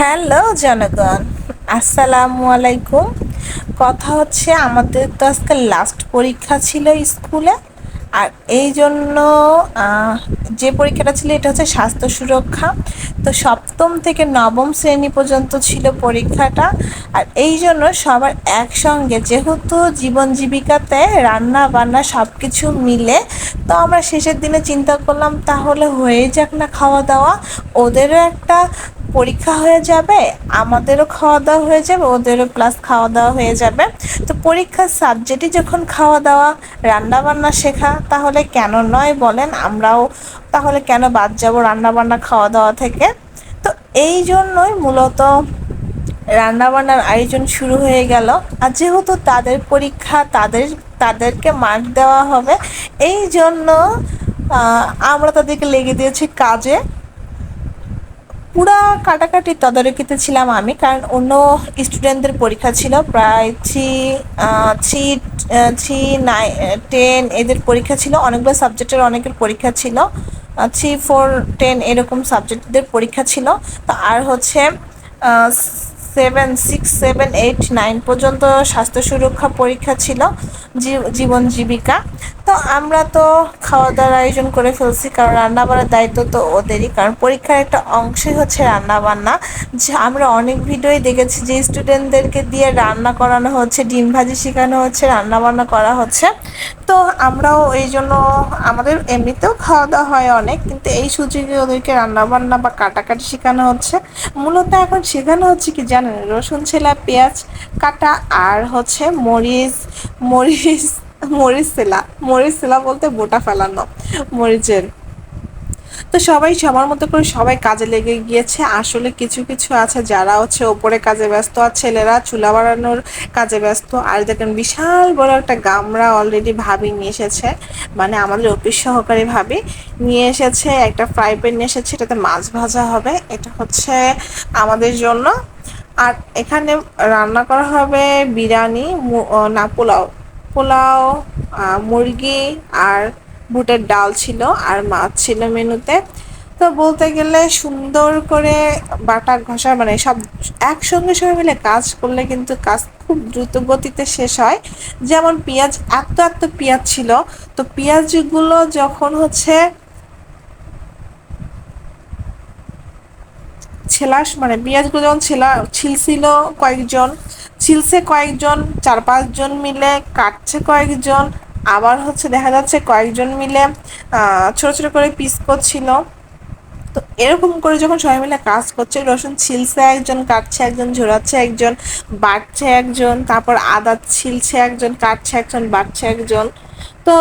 Hello জনগণ, আসসালামু আলাইকুম। কথা হচ্ছে, আমাদের তো আজকে লাস্ট পরীক্ষা ছিল স্কুলে, আর এই জন্য যে পরীক্ষাটা ছিল এটা হচ্ছে স্বাস্থ্য সুরক্ষা। তো সপ্তম থেকে নবম শ্রেণি পর্যন্ত ছিল পরীক্ষাটা, আর এই জন্য সবার একসঙ্গে, যেহেতু জীবন জীবিকাতে রান্না বান্না সব কিছু মিলে, তো আমরা শেষের দিনে চিন্তা করলাম, তাহলে হয়ে যাক না খাওয়া দাওয়া। ওদেরও একটা পরীক্ষা হয়ে যাবে, আমাদেরও খাওয়া দাওয়া হয়ে যাবে, ওদেরও প্লাস খাওয়া দাওয়া হয়ে যাবে। তো পরীক্ষার সাবজেক্টই যখন খাওয়া দাওয়া, রান্না বান্না শেখা, তাহলে কেন নয় বলেন, আমরাও তাহলে কেন বাদ যাব রান্না বান্না খাওয়া দাওয়া থেকে? তো এই জন্যই মূলত রান্নাবান্নার আয়োজন শুরু হয়ে গেল। আর যেহেতু তাদের পরীক্ষা, তাদের, তাদেরকে মার্ক দেওয়া হবে, এই জন্য আমরা তাদেরকে লেগে দিয়েছি কাজে। পুরা কাটাকাটি তদারকিতে ছিলাম আমি, কারণ অন্য স্টুডেন্টদের পরীক্ষা ছিল প্রায় three three three nine ten এদের পরীক্ষা ছিল, অনেকগুলো সাবজেক্টের অনেকের পরীক্ষা ছিল থ্রি ফোর টেন এরকম সাবজেক্টদের পরীক্ষা ছিল। তো আর হচ্ছে seven six seven eight nine পর্যন্ত স্বাস্থ্য সুরক্ষা পরীক্ষা ছিল জীবন জীবিকা। তো আমরা তো খাওয়া দাওয়ার আয়োজন করে ফেলছি, কারণ রান্না বান্নার দায়িত্ব তো ওদেরই, কারণ পরীক্ষার একটা অংশই হচ্ছে রান্না বান্না যে আমরা অনেক ভিডিওই দেখেছি যে স্টুডেন্টদেরকে দিয়ে রান্না করানো হচ্ছে, ডিম ভাজি শেখানো হচ্ছে রান্না বান্না করা হচ্ছে। তো আমরাও এই জন্য আমাদের এমনিতেও খাওয়া দাওয়া হয় অনেক, কিন্তু এই সুযোগে ওদেরকে রান্না বান্না বা কাটাকাটি শেখানো হচ্ছে। মূলত এখন শেখানো হচ্ছে কি জানেন, রসুন, ছেলা, পেঁয়াজ কাটা আর হচ্ছে মরিচ মরিচ মরিচ সেলা মরিচ বলতে বোটা ফেলানো। মরিচের। তো সবাই সবার মতো করে সবাই কাজে লেগে গিয়েছে। আসলে কিছু কিছু আছে যারা হচ্ছে ওপরে কাজে ব্যস্ত, আর ছেলেরা চুলা বাড়ানোর কাজে ব্যস্ত। আর দেখেন বিশাল বড় একটা গামরা অলরেডি ভাবি নিয়ে এসেছে। মানে আমাদের অফিস সহকারী ভাবি নিয়ে এসেছে, একটা ফ্রাই প্যান নিয়ে এসেছে, এটাতে মাছ ভাজা হবে। এটা হচ্ছে আমাদের জন্য। আর এখানে রান্না করা হবে বিরিয়ানি না, পোলাও। পোলাও মুরগি আর বুটের ডাল ছিল আর মাছ ছিল মেনুতে। তো বলতে গেলে সুন্দর করে বাটা ঘষা মানে সব একসঙ্গে সবাই মিলে কাজ করলে কিন্তু কাজ খুব দ্রুত গতিতে শেষ হয়। যেমন পেঁয়াজ, এত এত পেঁয়াজ ছিল। তো পেঁয়াজগুলো যখন হচ্ছে ছেলাস মানে পেঁয়াজগুলো যখন ছেলা, ছিলছিল কয়েকজন ছিলছে কয়েকজন, চার পাঁচজন মিলে, কাটছে কয়েকজন, আবার হচ্ছে দেখা যাচ্ছে কয়েকজন মিলে ছোট ছোট করে পিস করছিল। তো এরকম করে যখন সবাই মিলে কাজ করছে, রসুন ছিলছে একজন, কাটছে একজন, ঝোরাচ্ছে একজন, বাটছে একজন, তারপর আদা ছিলছে একজন, কাটছে একজন, বাটছে একজন। তো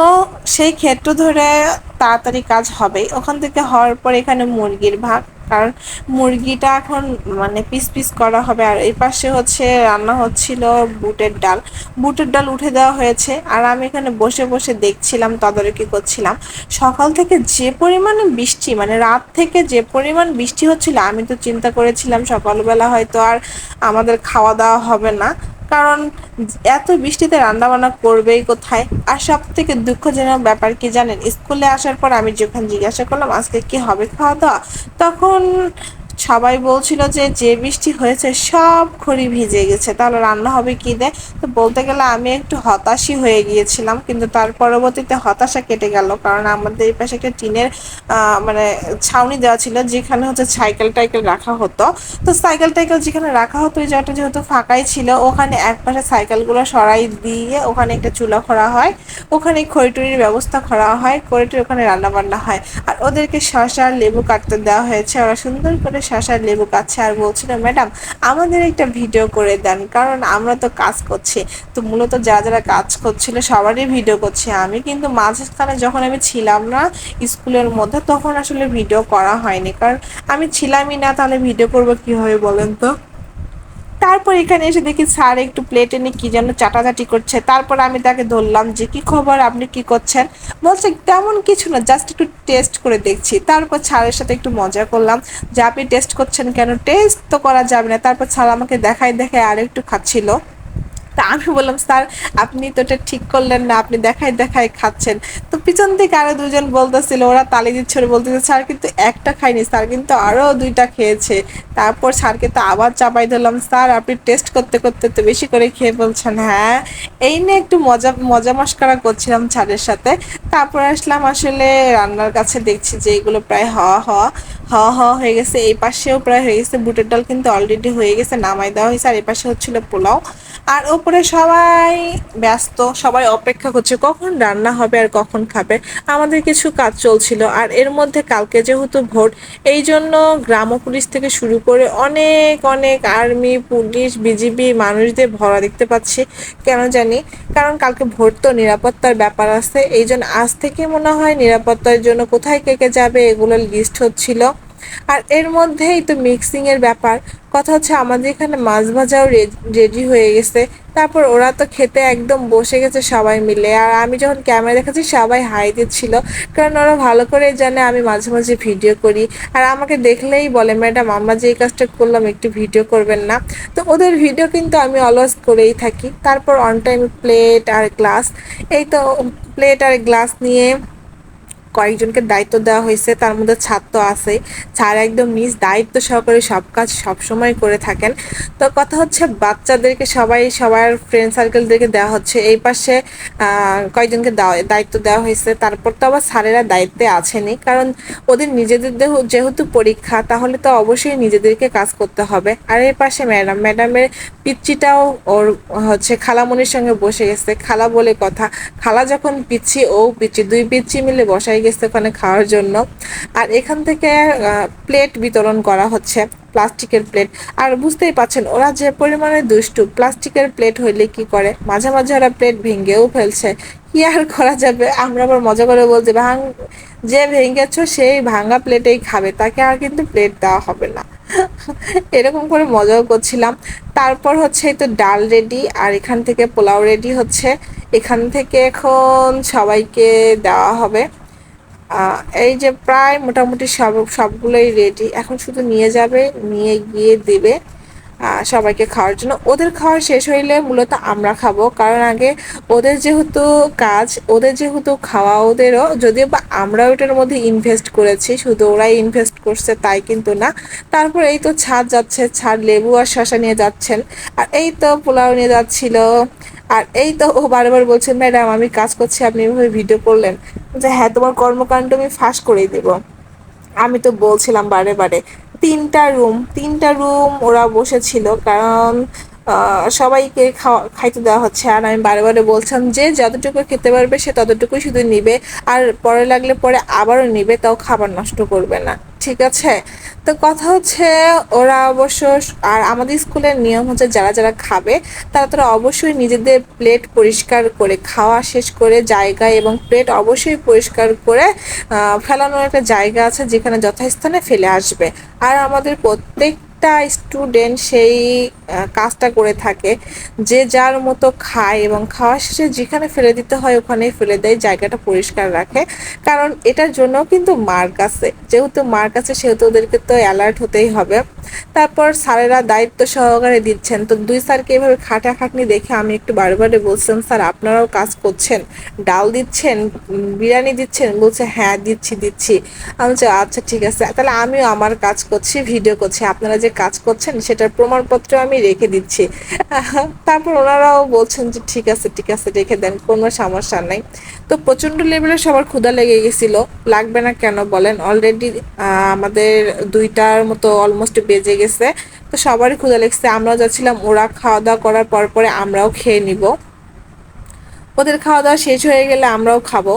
সেই ক্ষেত্র ধরে তাড়াতাড়ি কাজ হবে। ওখান থেকে হওয়ার পর এখানে মুরগির ভাগ। কারণ মুরগিটা এখন মানে পিস পিস করা হবে। আর এই পাশে হচ্ছে রান্না হচ্ছিল বুটের ডাল। বুটের ডাল উঠে দেওয়া হয়েছে। আর আমি এখানে বসে বসে দেখছিলাম, তদারকি করছিলাম। সকাল থেকে যে পরিমাণে বৃষ্টি মানে রাত থেকে যে পরিমাণ বৃষ্টি হচ্ছিল, আমি তো চিন্তা করেছিলাম সকালবেলা হয়তো আর আমাদের খাওয়া দাওয়া হবে না। কারণ এত বৃষ্টিতে রান্নাবান্না করবেই কোথায়? আর সব থেকে দুঃখজনক ব্যাপার কি জানেন? স্কুলে আসার পর আমি যখন জিজ্ঞাসা করলাম, আজকে কি হবে খাওয়া দাওয়া তখন সবাই বলছিল যে যে বৃষ্টি হয়েছে সব খড়ি ভিজে গেছে। তাহলে রান্না হবে কি দে? তো বলতে গেলে আমি একটু হতাশই হয়ে গিয়েছিলাম, কিন্তু তার পরবর্তীতে হতাশা কেটে গেল, কারণ আমাদের এই পাশে একটা টিনের মানে ছাউনি দেওয়া ছিল, যেখানে হচ্ছে সাইকেল টাইকেল রাখা হতো। তো সাইকেল টাইকেল যেখানে রাখা হতো ওই জায়গাটা যেহেতু ফাঁকাই ছিল, ওখানে এক পাশে সাইকেলগুলো সরাই দিয়ে ওখানে একটা চুলা করা হয়, ওখানে খড়িটুরির ব্যবস্থা করা হয় খড়িটুরি ওখানে রান্না বান্না হয়। আর ওদেরকে আর লেবু কাটতে দেওয়া হয়েছে, ওরা সুন্দর করে শসা আর লেবু কাছে আর বলছিল, ম্যাডাম, আমাদের একটা ভিডিও করে দেন, কারণ আমরা তো কাজ করছি। তো মূলত যারা যারা কাজ করছিল সবারই ভিডিও করছে আমি। কিন্তু মাঝখানে যখন আমি ছিলাম না স্কুলের মধ্যে, তখন আসলে ভিডিও করা হয়নি। কারণ আমি ছিলামই না, তাহলে ভিডিও করব কীভাবে বলেন তো? তারপর এখানে এসে দেখি স্যার একটু প্লেট এনে কি যেন চাটাচাটি করছে। তারপর আমি তাকে ধরলাম যে, কি খবর? আপনি কি করছেন? বলছে, তেমন কিছু না জাস্ট একটু টেস্ট করে দেখছি। তারপর স্যারের সাথে একটু মজা করলাম যে, আপনি টেস্ট করছেন কেন? টেস্ট তো করা যাবে না। তারপর স্যার আমাকে দেখায় দেখায় আর একটু খাচ্ছিল। তা আমি বললাম, স্যার, আপনি তো এটা ঠিক করলেন না, আপনি দেখাই দেখাই খাচ্ছেন। তো পিছন থেকে আরও দুজন বলতেছিল, ওরা তালি দিচ্ছে, ওরা বলতেছে, স্যার, কিন্তু একটা খাইনি, স্যার, কিন্তু আরও দুইটা খেয়েছে। তারপর স্যারকে তো আবার চাপাই দিলাম স্যার, আপনি টেস্ট করতে করতে তো বেশি করে খেয়ে বলছেন হ্যাঁ এই নিয়ে একটু মজা মজা মস্করা করছিলাম স্যারের সাথে। তারপর আসলাম আসলে রান্নার কাছে দেখছি যে এগুলো প্রায় হওয়া হওয়া। হওয়া হওয়া হয়ে গেছে। এই পাশেও প্রায় হয়ে গেছে। বুটের ডাল কিন্তু অলরেডি হয়ে গেছে, নামাই দেওয়া হয়েছে। আর এই পাশে হচ্ছিল পোলাও। আর ওপরে সবাই ব্যস্ত, সবাই অপেক্ষা করছে, কখন রান্না হবে আর কখন খাবে। আমাদের কিছু কাজ চলছিল। আর এর মধ্যে কালকে যেহেতু ভোট, এই জন্য গ্রাম পুলিশ থেকে শুরু করে অনেক অনেক আর্মি, পুলিশ, বিজিবি মানুষদের ভরা দেখতে পাচ্ছি। কেন জানি? কারণ কালকে ভোট তো নিরাপত্তার ব্যাপার আছে। এই জন্য আজ থেকে মনে হয় নিরাপত্তার জন্য কোথায় কে কে যাবে, এগুলো লিস্ট হচ্ছিল। আর এর মধ্যেই তো মিক্সিং এর ব্যাপার। কথা হচ্ছে আমাদের এখানে মাছ ভাজাও রেডি হয়ে গেছে। তারপর ওরা তো খেতে একদম বসে গেছে সবাই মিলে। আর আমি যখন ক্যামেরা দেখাচ্ছি, সবাই হাই দিচ্ছিল। কারণ ওরা ভালো করে জানে আমি মাঝে মাঝে ভিডিও করি। আর আমাকে দেখলেই বলে, ম্যাডাম, আমরা যে এই কাজটা করলাম, একটু ভিডিও করবেন না। তো ওদের ভিডিও কিন্তু আমি অলওয়েজ করেই থাকি। তারপর অন টাইম প্লেট আর গ্লাস এই তো প্লেট আর গ্লাস নিয়ে কয়েকজনকে দায়িত্ব দেওয়া হয়েছে, তার মধ্যে ছাত্র আছে ছাড় একদম নিজ দায়িত্ব সহকারে সব কাজ সবসময় করে থাকেন। তো কথা হচ্ছে, বাচ্চাদেরকে সবাই, সবার ফ্রেন্ড সার্কেলদেরকে দেওয়া হচ্ছে। এই পাশে কয়েকজনকে দায়িত্ব দেওয়া হয়েছে। তারপর তো আবার স্যারেরা দায়িত্বে আছেনি কারণ ওদের নিজেদের যেহেতু পরীক্ষা, তাহলে তো অবশ্যই নিজেদেরকে কাজ করতে হবে। আর এই পাশে ম্যাডাম, ম্যাডামের পিচ্চিটাও ওর হচ্ছে খালামনির সঙ্গে বসে গেছে। খালা বলে কথা, খালা যখন পিচ্ছি, ও পিচ্ছি, দুই পিচ্ছি মিলে বসাই গেছে ওখানে খাওয়ার জন্য। আর এখান থেকে প্লেট বিতরণ করা হচ্ছে, প্লাস্টিকের প্লেট আর বুঝতেই পাচ্ছেন ওরা যে পরিমাণে দুষ্টু, প্লাস্টিকের প্লেট হইলে কি করে? মাঝে মাঝে ওরা প্লেট ভেঙেও ফেলছে। কি আর করা যাবে? আমরা আবার মজা করে বলছি, ভাঙ যে ভেঙেছ সেই ভাঙা প্লেটেই খাবে, তাকে আর কিন্তু প্লেট দেওয়া হবে না। এরকম করে মজাও করছিলাম। তারপর হচ্ছে তো ডাল রেডি আর এখান থেকে পোলাও রেডি হচ্ছে। এখান থেকে এখন সবাইকে দেওয়া হবে। এই যে প্রায় মোটামুটি সব সবগুলোই রেডি এখন শুধু নিয়ে যাবে নিয়ে গিয়ে দেবে। সবাইকে খাওয়ার জন্য। ওদের খাওয়া শেষ হইলে মূলত আমরা খাব। কারণ আগে ওদের যেহেতু কাজ, ওদের যেহেতু খাওয়া, ওদেরও যদিও বা আমরা ওটার মধ্যে ইনভেস্ট করেছি, শুধু ওরাই ইনভেস্ট করছে তাই কিন্তু না। তারপর এই তো ছাদ যাচ্ছে, ছাদ লেবু আর শশা নিয়ে যাচ্ছেন। আর এই তো পোলাও নিয়ে যাচ্ছিল। আর এই তো ও বারবার বলছে, ম্যাডাম, আমি কাজ করছি, আপনি এভাবে ভিডিও করলেন। যে হ্যাঁ তোমার কর্মকাণ্ড আমি ফাঁস করেই দেবো। আমি তো বলছিলাম বারে বারে তিনটা রুম তিনটা রুম ওরা বসেছিল কারণ সবাইকে খাওয়া, খাইতে দেওয়া হচ্ছে। আর আমি বারে বারে বলছিলাম যে, যতটুকু খেতে পারবে, সে ততটুকুই শুধু নিবে। আর পরে লাগলে পরে আবারও নিবে, তাও খাবার নষ্ট করবে না। ঠিক আছে? তো কথা হচ্ছে, ওরা অবশ্য আর আমাদের স্কুলের নিয়ম হচ্ছে, যারা যারা খাবে, তারা তারা অবশ্যই নিজেদের প্লেট পরিষ্কার করে, খাওয়া শেষ করে, জায়গা এবং প্লেট অবশ্যই পরিষ্কার করে ফেলানোর একটা জায়গা আছে, যেখানে যথাস্থানে ফেলে আসবে। আর আমাদের প্রত্যেক প্রত্যেকটা স্টুডেন্ট সেই কাজটা করে থাকে। যে যার মতো খায় এবং খাওয়া শেষে যেখানে ফেলে দিতে হয় ওখানেই ফেলে দেয়, জায়গাটা পরিষ্কার রাখে। কারণ এটার জন্য কিন্তু মার্ক আছে। যেহেতু মার্ক আছে, সেহেতু ওদেরকে তো অ্যালার্ট হতেই হবে। তারপর স্যারেরা দায়িত্ব সহকারে দিচ্ছেন। তো দুই স্যারকে এভাবে খাটাখাটনি দেখে আমি একটু বারে বলছিলাম, স্যার, আপনারাও কাজ করছেন? ডাল দিচ্ছেন? বিরিয়ানি দিচ্ছেন? বলছে হ্যাঁ দিচ্ছি দিচ্ছি। আমি আচ্ছা ঠিক আছে। তাহলে আমিও আমার কাজ করছি, ভিডিও করছি। আপনারা যে কাজ করছেন, সেটার প্রমাণপত্র আমি রেখে দিচ্ছি। তারপর ওনারাও বলছেন যে, ঠিক আছে ঠিক আছে, রেখে দেন, কোনো সমস্যা নাই। তো প্রচণ্ড লেভেলে সবার ক্ষুধা লেগে গেছিল। লাগবে না কেন বলেন? অলরেডি আমাদের দুইটার মতো অলমোস্ট বেজে গেছে। তো সবারই ক্ষুধা লেগেছে। আমরাও যাচ্ছিলাম, ওরা খাওয়া দাওয়া করার পর পরে আমরাও খেয়ে নিব। ওদের খাওয়া দাওয়া শেষ হয়ে গেলে আমরাও খাব।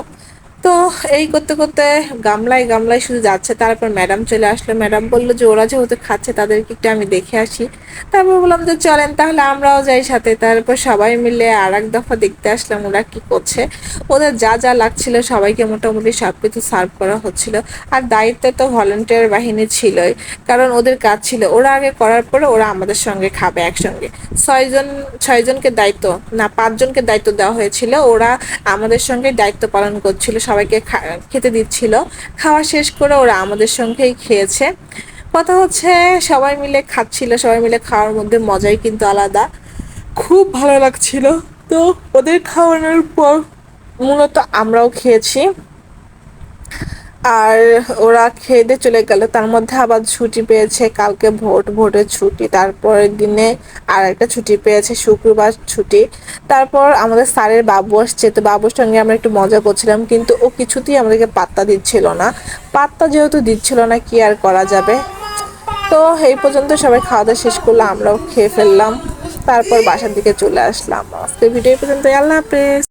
তো এই করতে করতে গামলায় গামলায় শুধু যাচ্ছে, তারপর ম্যাডাম চলে আসলো। ম্যাডাম বলল যে, ওরা যেহেতু খাচ্ছে, তাদেরকে একটু আমি দেখে আসি। তারপর বললাম যে, চলেন তাহলে আমরাও যাই সাথে। তারপর সবাই মিলে আর এক দফা দেখতে আসলাম, ওরা কি করছে। ওদের যা যা লাগছিল সবাইকে মোটামুটি সব কিছু সার্ভ করা হচ্ছিল। আর দায়িত্বে তো ভলেন্টিয়ার বাহিনী ছিলই, কারণ ওদের কাজ ছিল। ওরা আগে করার পরে ওরা আমাদের সঙ্গে খাবে একসঙ্গে। ছয়জন ছয়জনকে দায়িত্ব, না পাঁচজনকে দায়িত্ব দেওয়া হয়েছিল। ওরা আমাদের সঙ্গে দায়িত্ব পালন করছিল। সবাইকে খেতে দিচ্ছিল। খাওয়া শেষ করে ওরা আমাদের সঙ্গেই খেয়েছে। কথা হচ্ছে সবাই মিলে খাচ্ছিল, সবাই মিলে খাওয়ার মধ্যে মজাই কিন্তু আলাদা। খুব ভালো লাগছিল। তো ওদের খাওয়ানোর পর মূলত আমরাও খেয়েছি। আর ওরা খেয়ে দিয়ে চলে গেল। তার মধ্যে আবার ছুটি পেয়েছে, কালকে ভোট, ভোটের ছুটি। তারপরের দিনে আর একটা ছুটি পেয়েছে, শুক্রবার ছুটি। তারপর আমাদের স্যারের বাবু আসছে। তো বাবুর সঙ্গে আমরা একটু মজা করছিলাম, কিন্তু ও কিছুতেই আমাদেরকে পাত্তা দিচ্ছিল না। পাত্তা যেহেতু দিচ্ছিল না, কি আর করা যাবে? তো এই পর্যন্ত সবাই খাওয়া দাওয়া শেষ করল, আমরাও খেয়ে ফেললাম। তারপর বাসার দিকে চলে আসলাম। আজকে ভিডিও পর্যন্ত আল্লাহ হাফেজ।